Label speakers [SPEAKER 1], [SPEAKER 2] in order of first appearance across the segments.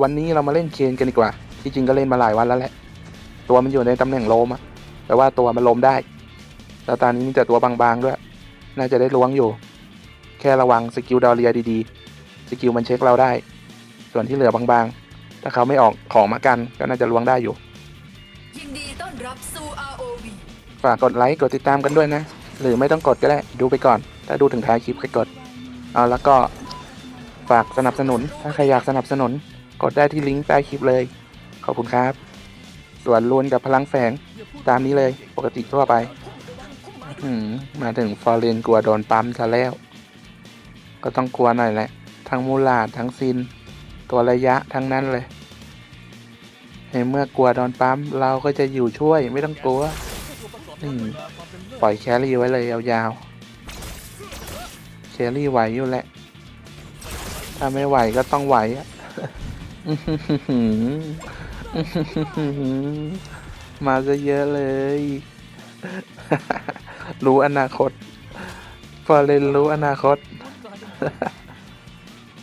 [SPEAKER 1] วันนี้เรามาเล่นเคนกันดีกว่า ที่จริงก็เล่นมาหลายวันแล้วแหละ ตัวมันอยู่ในตำแหน่งโลมอะแต่ว่าตัวมันโลมได้แล้วตอนนี้มีแต่ตัวบางๆด้วย น่าจะได้ล้วงอยู่ แค่ระวังสกิลดอเรียดีๆ สกิลมันเช็คเราได้ ส่วนที่เหลือบางๆ ถ้าเขาไม่ออกของมากันก็น่าจะล้วงได้อยู่
[SPEAKER 2] ยินดีต้อนรับสู่ ROV
[SPEAKER 1] ฝากกดไลค์กดติดตามกันด้วยนะ หรือไม่ต้องกดก็ได้ดูไปก่อน ถ้าดูถึงท้ายคลิปค่อยกด เอาแล้วก็ฝากสนับสนุน ถ้าใครอยากสนับสนุน กดได้ที่ลิงก์ใต้คลิปเลย ขอบคุณครับ ส่วนลูนกับพลังแฝงตามนี้เลยปกติทั่วไปมมาถึงฟอร์เรนกลัวโดนปั๊มซะแล้ว ก็ต้องกลัวหน่อยแหละ ทั้งมูลาดทั้งซิน ตัวระยะทั้งนั้นเลยในเมื่อกลัวโดนปั๊มเราก็จะอยู่ช่วยไม่ต้องกลัวปล่อยแครี่ไว้เลยยาวๆแครี่ไหวอยู่แหละ ถ้าไม่ไหวก็ต้องไหวอะ มาซะเยอะเลย รู้อนาคต ฟอร์เรนรู้อนาคต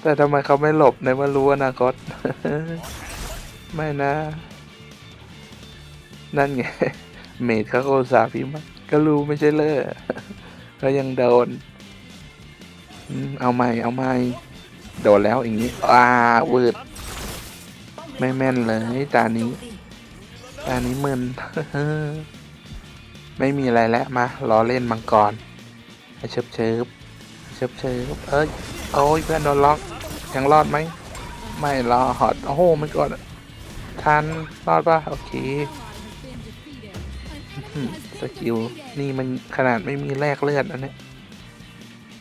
[SPEAKER 1] แต่ทำไมเขาไม่หลบในเมื่อรู้อนาคต ไม่นะ นั่นไง เมดเขาก็อุตสาพิมาก็รู้ไม่ใช่เลอก็ยังโดน เอาใหม่ เอาใหม่ โดนแล้วอย่างนี้อ่าวืด ไม่แม่นเลยตานี้ตานี้มึนไม่มีอะไรแล้วมาล้อเล่นมังกรเชิบเชิบเชิบเชิบเอ้ยโอ้ยเพื่อนโดนล็อกยังรอดไหมไม่รอดโอ้โหมันก่อนทันรอดปะโอเคสกิลนี่มันขนาดไม่มีแลกเลือดนะเนี่ย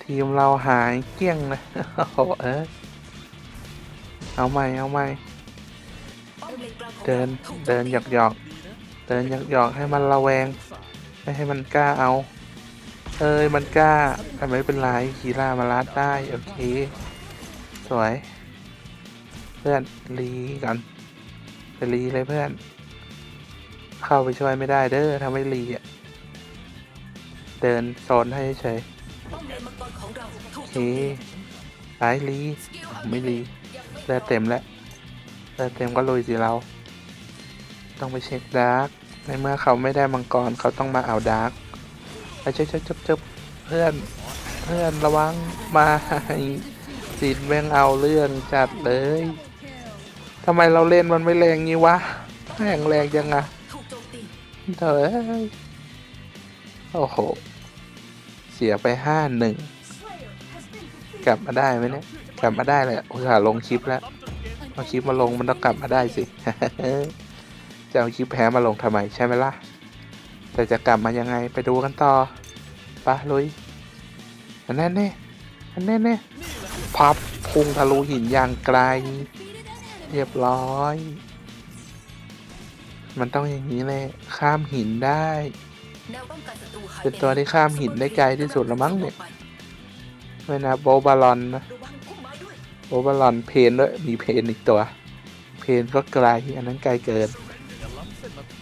[SPEAKER 1] ทีมเราหายเกลี้ยงเลยโอ้โหเออเอาใหม่เอาใหม่ เดินเดินหยอกหยอกเดินหยอกหยอกให้มันระแวง ไม่ให้มันกล้าเอา เอ้ยมันกล้าแต่ไม่เป็นไรคีร่ามาลัดได้ โอเค สวย เพื่อนรีกันไปรีเลยเพื่อน เข้าไปช่วยไม่ได้เด้อถ้าไม่รีอะเดินโซนให้เฉยโอเค
[SPEAKER 2] โจมตี
[SPEAKER 1] ไปรีอ้าวไม่รีเลือดเต็มแล้วเลือดเต็มก็ลุยสิเรา ต้องไปเช็คดาร์กในเมื่อเขาไม่ได้มังกรเขาต้องมาเอาดาร์กไปเช็คเช็คเช็คเช็คเพื่อนเพื่อนระวังมาสินแม่งเอาเรื่องจัดเลยทำไมเราเล่นมันไม่แรงงี้วะแม่งแรงจังอะเถอะเอ้ยโอ้โห เสียไปห้าหนึ่งกลับมาได้ไหมเนี่ย กลับมาได้เลยอุตส่าห์ลงคลิปแล้วเอาคลิปมาลงมันต้องกลับมาได้สิ จะเอาคลิปแพ้มาลงทำไมใช่ไหมล่ะ แต่จะกลับมายังไงไปดูกันต่อปะลุยอันนั้นเน่อันนั้นเน่พับพุงทะลุหินอย่างไกล เรียบร้อย มันต้องอย่างนี้เลยข้ามหินได้ เป็นตัวที่ข้ามหินได้ไกลที่สุดแล้วมั้งเนี่ยไม่นะโบบาลอนนะโบบาลอนเพนด้วยมีเพนอีกตัว เพนก็ไกลอันนั้นไกลเกิน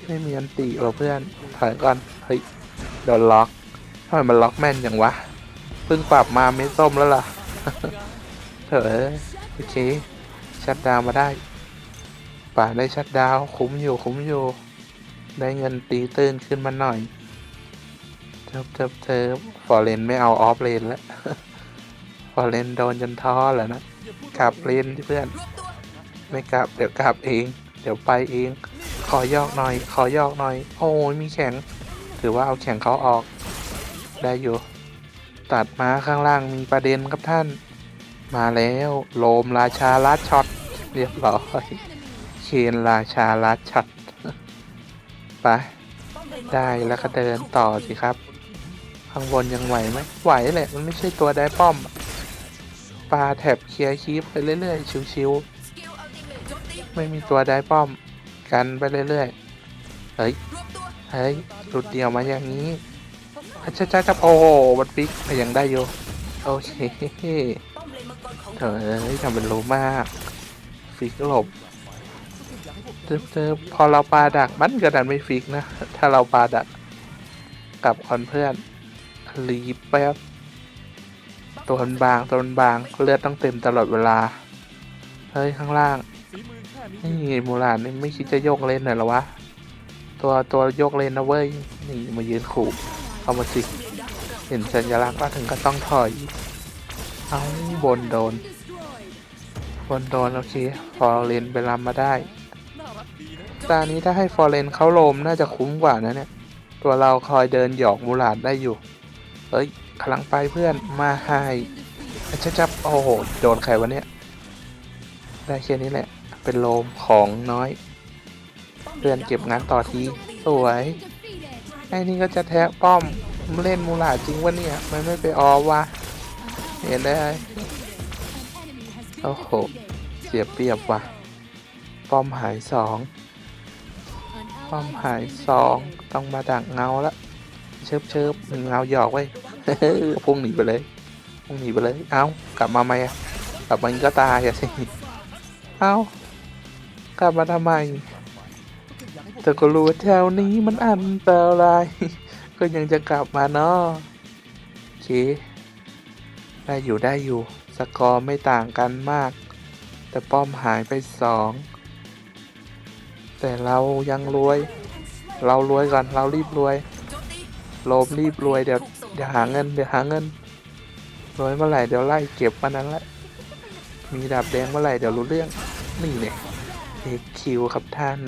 [SPEAKER 1] ไม่มีอันติว่ะเพื่อนถอยก่อนเฮ้ยโดนล็อกทำไมมันล็อกแม่นอย่างวะเพิ่งปรับมาเม็ดส้มแล้วล่ะเถอะโอเคชัดดาวมาได้ป่าได้ชัดดาวคุ้มอยู่คุ้มอยู่ ได้เงินตีตื้นขึ้นมาหน่อยเทิบเทิบเทิบฟอร์เรนไม่เอาออฟเลนแล้วฟอร์เรนโดนจนท้อแล้วนะกลับเลนเพื่อน ไม่กลับเดี๋ยวกลับเอง เดี๋ยวไปเอง ขอยอกหน่อย ขอยอกหน่อย โอ้ยมีแข็ง ถือว่าเอาแข็งเขาออก ได้อยู่ ตัดมาข้างล่างมีประเด็นครับท่าน มาแล้วโลมราชาลัดช็อต เรียบร้อยเคนราชาลัดช็อตไปได้แล้วก็เดินต่อสิครับ ข้างบนยังไหวไหมไหวแหละมันไม่ใช่ตัวได้ป้อมปลาแถบเคลียร์คีปไปเรื่อยๆชิวๆไม่มีตัวได้ป้อม กันไปเรื่อยๆ เฮ้ย
[SPEAKER 2] รวบตัว
[SPEAKER 1] เฮ้ยหลุดเดียวมาอย่างนี้อาจ้าจ้าจ้าโอ้โหมันฟิกแต่ยังได้อยู่ โอเค
[SPEAKER 2] ป้อมเลนมังกรของ
[SPEAKER 1] เฮ้ยทำเป็นรู้มากฟิกหลบเติมเติมพอเราปาดักมันก็ดันไม่ฟิกนะ ถ้าเราปาดักกลับคอนเพื่อนรีบแป๊บตัวมันบางตัวมันบางเลือดต้องเต็มตลอดเวลา เฮ้ย ข้างล่าง นี่มูลานนี่ไม่คิดจะโยกเลนหน่อยเหรอวะ ตัวตัวโยกเล่นนะเว้ย นี่มายืนขู่เอามาสิ เห็นสัญลักษณ์ว่าถึงก็ต้องถอย เอาบนโดน บนโดนโอเค ฟอร์เรนไปรำมาได้ ตานี้ถ้าให้ฟอร์เรนเขาโลมน่าจะคุ้มกว่านะเนี่ย ตัวเราคอยเดินหยอกมูลาดได้อยู่ เฮ้ยพลังไปเพื่อนมาให้ชับจับโอ้โห โดนใครวะเนี่ย ได้แค่นี้แหละ เป็นโลมของน้อยเพื่อนเก็บงานต่อที สวย ไอ้นี่ก็จะแทะป้อมเล่นมูลาจริงวะเนี่ย มันไม่ไปออวะเห็นได้ โอ้โห เสียเปรียบว่ะ ป้อมหายสอง ป้อมหายสอง ต้องมาดักเงาละ เชิบเชิบเงาหยอกไว้พุ่งหนีไปเลย พุ่งหนีไปเลย เอากลับมาไหมอะกลับมาก็ตายอะสิ เอ้ากลับมาทำไมแต่ก็รู้ว่าแถวนี้มันอันตราย ก็ยังจะกลับมาเนาะโอเค ได้อยู่ได้อยู่ สกอร์ไม่ต่างกันมาก แต่ป้อมหายไปสองแต่เรายังรวย เรารวยก่อน เรารีบรวย
[SPEAKER 2] โจมตี
[SPEAKER 1] โลมรีบรวยเดี๋ยวเดี๋ยวหาเงินเดี๋ยวหาเงินรวยเมื่อไหร่เดี๋ยวไล่เก็บมันนั้นแหละมีดาบแดงเมื่อไหร่เดี๋ยวรู้เรื่อง นี่เนี่ยเอ็กคิวครับท่าน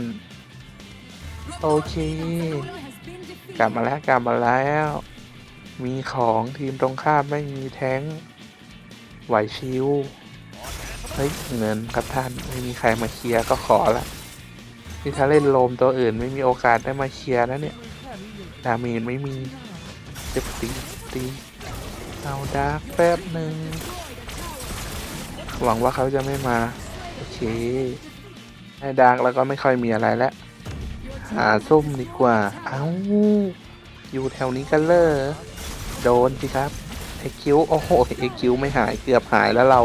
[SPEAKER 1] โอเค กลับมาแล้วกลับมาแล้ว มีของทีมตรงข้ามไม่มีแท้งไหวชิวเฮ้ยเงินครับท่านไม่มีใครมาเคลียร์ก็ขอละที่ถ้าเล่นโลมตัวอื่นไม่มีโอกาสได้มาเคลียร์นะเนี่ยดาเมจไม่มีจะตีตีเอาดาร์กแป๊บหนึ่งหวังว่าเขาจะไม่มา เคให้ดาร์กแล้วก็ไม่ค่อยมีอะไรแล้วหาส้มดีกว่า เอ้า อยู่แถวนี้กันเลยโดนสิครับไอคิวโอ้โหไอคิวไม่หายเกือบหายแล้วเรา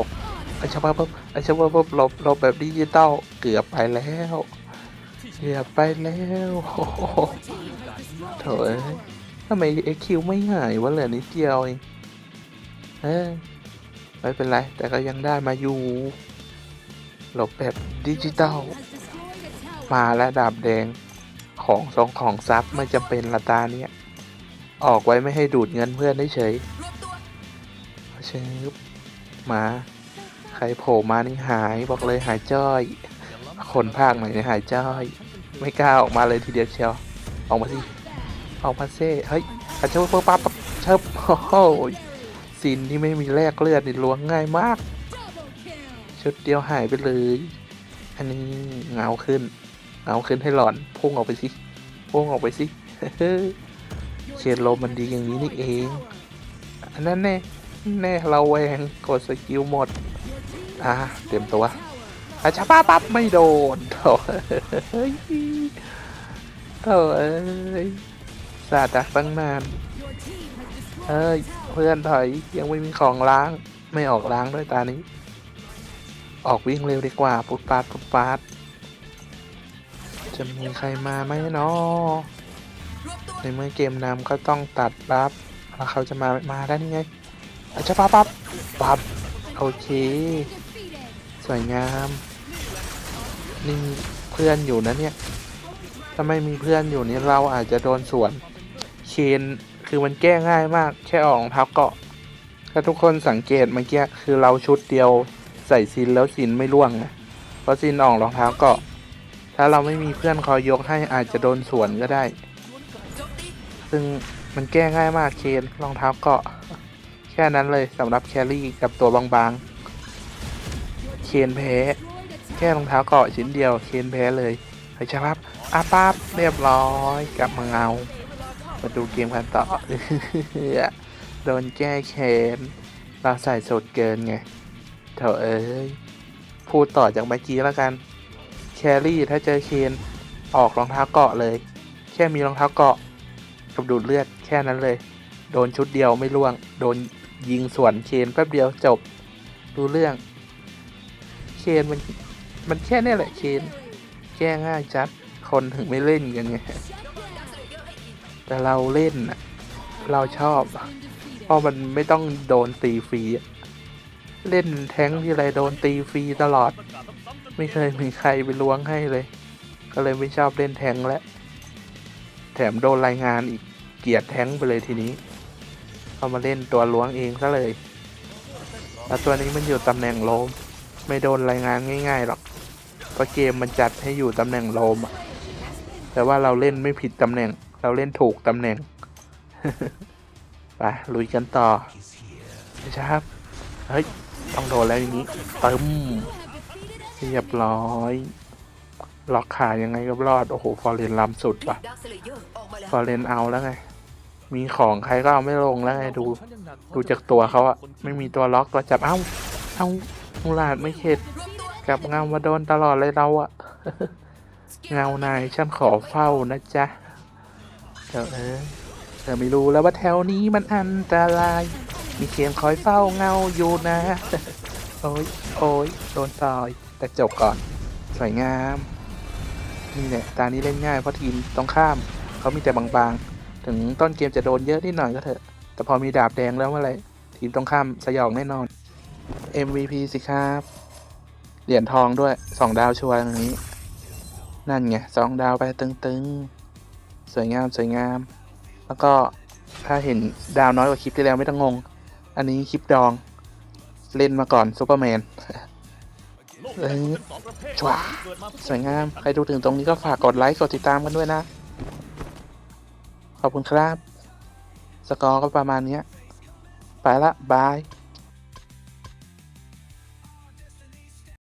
[SPEAKER 1] ไอชาวบ้าปุ๊บไอชาวบ้าปุ๊บลบลบแบบดิจิตอลเกือบไปแล้ว เกือบไปแล้วโถยทำไมไอคิวไม่หายวะเหลือนิดเดียวเองเออไม่เป็นไร แต่ก็ยังได้มาอยู่ หลบแบบดิจิตอลมาแล้วดาบแดงของสองของซับไม่จำเป็นละตาเนี้ยออกไว้ไม่ให้ดูดเงินเพื่อนได้เฉย
[SPEAKER 2] รวมตัว
[SPEAKER 1] ชึบมา ใครโผล่มานี่หายบอกเลยหายจ้อย คนภาคใหม่นี่หายจ้อย ไม่กล้าออกมาเลยทีเดียวเชียว ออกมาสิ ออกมาเซ่เฮ้ยอาเชิบปั๊บปั๊บปั๊บเชิบโอ้โหสินที่ไม่มีแลกเลือดนี่ล้วงง่ายมาก ชุดเดียวหายไปเลย อันนี้เงาขึ้น เงาขึ้นให้หลอนพุ่งออกไปสิพุ่งออกไปสิเชียนโลมมันดีอย่างนี้นี่เอง อันนั้นแน่ แน่เราแวงกดสกิลหมด อะเต็มตัวอาชาป้าปั๊บไม่โดนโถ่เอ้ยโถ่เอ้ยสาดักตั้งนานเอ้ย เพื่อนถอยยังไม่มีของล้าง ไม่ออกล้างด้วยตานี้ ออกวิ่งเร็วดีกว่าปุดปาดปุดปาดจะมีใครมาไหมเนาะในเมื่อเกมนำก็ต้องตัดรับแล้วเขาจะมามาได้นี่ไงอาจจะปั๊บปั๊บปั๊บโอเค สวยงามนี่มีเพื่อนอยู่นะเนี่ย ถ้าไม่มีเพื่อนอยู่นี่เราอาจจะโดนสวนเคนคือมันแก้ง่ายมากแค่ออกรองเท้าเกาะถ้าทุกคนสังเกตเมื่อกี้คือเราชุดเดียว ใส่ซินแล้วซินไม่ร่วงนะเพราะซินออกรองเท้าเกาะ ถ้าเราไม่มีเพื่อนคอยยกให้อาจจะโดนสวนก็ได้ ซึ่งมันแก้ง่ายมากเคนรองเท้าเกาะ แค่นั้นเลยสำหรับแครี่กับตัวบางๆ เคนแพ้ แค่รองเท้าเกาะชิ้นเดียวเคนแพ้เลยเฮ้ยชครับอาปั๊บเรียบร้อยกลับมาเงามาดูเกมกันต่อ โดนแก้แค้นเราใส่สดเกินไง เถอะเอ้ย พูดต่อจากเมื่อกี้แล้วกัน แครี่ถ้าเจอเคนออกรองเท้าเกาะเลย แค่มีรองเท้าเกาะกับดูดเลือดแค่นั้นเลย โดนชุดเดียวไม่ล่วง โดนยิงสวนเคนแป๊บเดียวจบ ดูเรื่อง เคนมันมันแค่นี้แหละเคนแก้ง่ายจัด คนถึงไม่เล่นกันไง แต่เราเล่นนะเราชอบ เพราะมันไม่ต้องโดนตีฟรี เล่นแท้งที่ไรโดนตีฟรีตลอด ไม่เคยมีใครไปล้วงให้เลย ก็เลยไม่ชอบเล่นแท้งแล้วแถมโดนรายงานอีกเกียดแท้งไปเลยทีนี้พอามาเล่นตัวล้วงเองซะเลยแล้วตัวนี้มันอยู่ตำแหน่งโลม ไม่โดนรายงานง่ายๆหรอกเพราะเกมมันจัดให้อยู่ตำแหน่งโลมอะแต่ว่าเราเล่นไม่ผิดตำแหน่ง เราเล่นถูกตำแหน่งไปลุยกันต่อไม่ใช่ครับเฮ้ย ต้องโดนแล้วอย่างนี้เตึมเรียบร้อยล็อกขายังไงก็รอด โอ้โห ฟอร์เรนล้ำสุดปะฟอร์เรนเอาแล้วไง มีของใครก็เอาไม่ลงแล้วไง ดู ดูจากตัวเขาอะไม่มีตัวล็อกตัวจับ เอ้า เอ้ามูลาดไม่เข็ด
[SPEAKER 2] รวมตัว
[SPEAKER 1] กับเงามาโดนตลอดเลยเราอะเงานายฉันขอเฝ้านะจ๊ะเธอเออเธอไม่รู้แล้วว่าแถวนี้มันอันตราย มีเคียงคอยเฝ้าเงาอยู่นะ โอ้ยโอ้ยโดนต่อยแต่จบก่อน สวยงาม นี่แหละตานี้เล่นง่ายเพราะทีมต้องข้าม เขามีแต่บางๆ ถึงต้นเกมจะโดนเยอะนิดหน่อยก็เถอะ แต่พอมีดาบแดงแล้วเมื่อไรทีมต้องข้ามสยองแน่นอน MVP สิครับ เหรียญทองด้วยสองดาวชัวร์อย่างนี้ นั่นไงสองดาวไปตึงๆ สวยงามสวยงาม แล้วก็ถ้าเห็นดาวน้อยกว่าคลิปที่แล้วไม่ต้องงง อันนี้คลิปดอง เล่นมาก่อนซูเปอร์แมนเออชัวร์สวยงาม ใครดูถึงตรงนี้ก็ฝากกดไลค์ กดติดตามกันด้วยนะ ขอบคุณครับ สกอร์ก็ประมาณนี้ ไปละ บาย